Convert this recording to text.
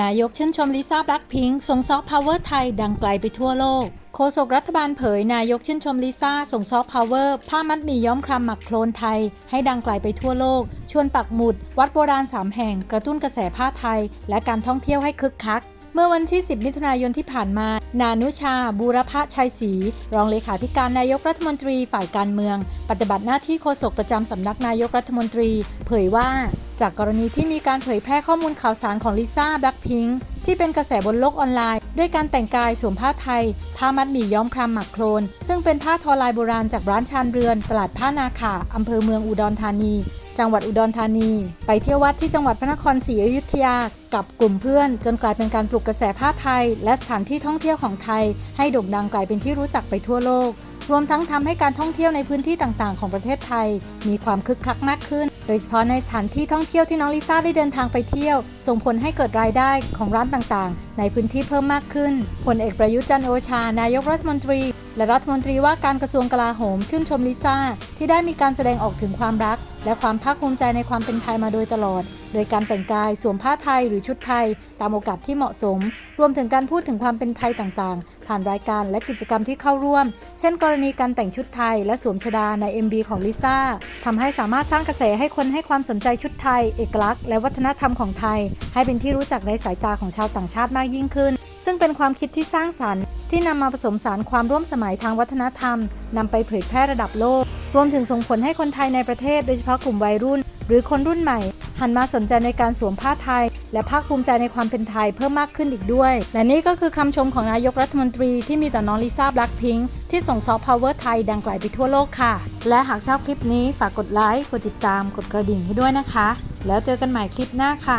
นายกชื่นชมลิซ่าแบล็คพิงค์ส่งซอฟต์พาวเวอร์ไทยดังไกลไปทั่วโลก โฆษกรัฐบาลเผยนายกชื่นชมลิซ่าส่งซอฟต์พาวเวอร์ผ้ามัดหมี่ย้อมครามหมักโคลนไทย ให้ดังไกลไปทั่วโลก ชวนปักหมุด วัดโบราณสามแห่ง กระตุ้นกระแสผ้าไทย และการท่องเที่ยวให้คึกคักเมื่อวันที่ 10 มิถุนายนที่ผ่านมา นานุชา บูรพชัยศรี รองเลขาธิการนายกรัฐมนตรีฝ่ายการเมือง ปฏิบัติหน้าที่โฆษกประจำสำนักนายกรัฐมนตรี เผยว่า จากกรณีที่มีการเผยแพร่ข้อมูลข่าวสารของลิซ่าแบล็คพิงค์ที่เป็นกระแสบนโลกออนไลน์ ด้วยการแต่งกายสวมผ้าไทย ผ้ามัดหมี่ย้อมครามหมักโครน ซึ่งเป็นผ้าทอลายโบราณจากร้านชานเรือน ตลาดผ้านาขาอำเภอเมืองอุดรธานี จังหวัดอุดรธานี ไปเที่ยววัดที่จังหวัดพระนครศรีอยุธยา กับกลุ่มเพื่อน จนกลายเป็นการปลุกกระแสผ้าไทย และสถานที่ท่องเที่ยวของไทย ให้โด่งดังกลายเป็นที่รู้จักไปทั่วโลก รวมทั้งทำให้การท่องเที่ยวในพื้นที่ต่างๆ ของประเทศไทย มีความคึกคักมากขึ้น โดยเฉพาะในสถานที่ท่องเที่ยวที่น้องลิซ่าได้เดินทางไปเที่ยว ส่งผลให้เกิดรายได้ของร้านต่างๆ ในพื้นที่เพิ่มมากขึ้นผลเอกประยุทธ์จันโอชา นายกรัฐมนตรี และรัฐมนตรีว่าการกระทรวงกลาโหม ชื่นชมลิซ่า ที่ได้มีการแสดงออกถึงความรัก และความภาคภูมิใจในความเป็นไทยมาโดยตลอด โดยการแต่งกายสวมผ้าไทยหรือชุดไทย ตามโอกาสที่เหมาะสม รวมถึงการพูดถึงความเป็นไทยต่างๆ ผ่านรายการและกิจกรรมที่เข้าร่วม เช่น กรณีการแต่งชุดไทย และสวมชดาใน MB ของลิซ่าทำให้สามารถสร้างกระแสให้คนให้ความสนใจชุดไทย เอกลักษณ์และวัฒนธรรมของไทย ให้เป็นที่รู้จักในสายตาของชาวต่างชาติมากยิ่งขึ้น ซึ่งเป็นความคิดที่สร้างสรรค์ ที่นำมาผสมสารความร่วมสมัยทางวัฒนธรรมนำไปเผยแพร่ระดับโลก รวมถึงส่งผลให้คนไทยในประเทศ โดยเฉพาะกลุ่มวัยรุ่น หรือคนรุ่นใหม่ หันมาสนใจในการสวมผ้าไทย และภาคภูมิใจในความเป็นไทยเพิ่มมากขึ้นอีกด้วย และนี่ก็คือคำชมของนายกรัฐมนตรีที่มีต่อน้องลิซ่าบลัคพิงค์ที่ส่งซอฟต์พาวเวอร์ไทยดังไกลไปทั่วโลกค่ะ และหากชอบคลิปนี้ฝากกดไลค์กดติดตามกดกระดิ่งให้ด้วยนะคะ แล้วเจอกันใหม่คลิปหน้าค่ะ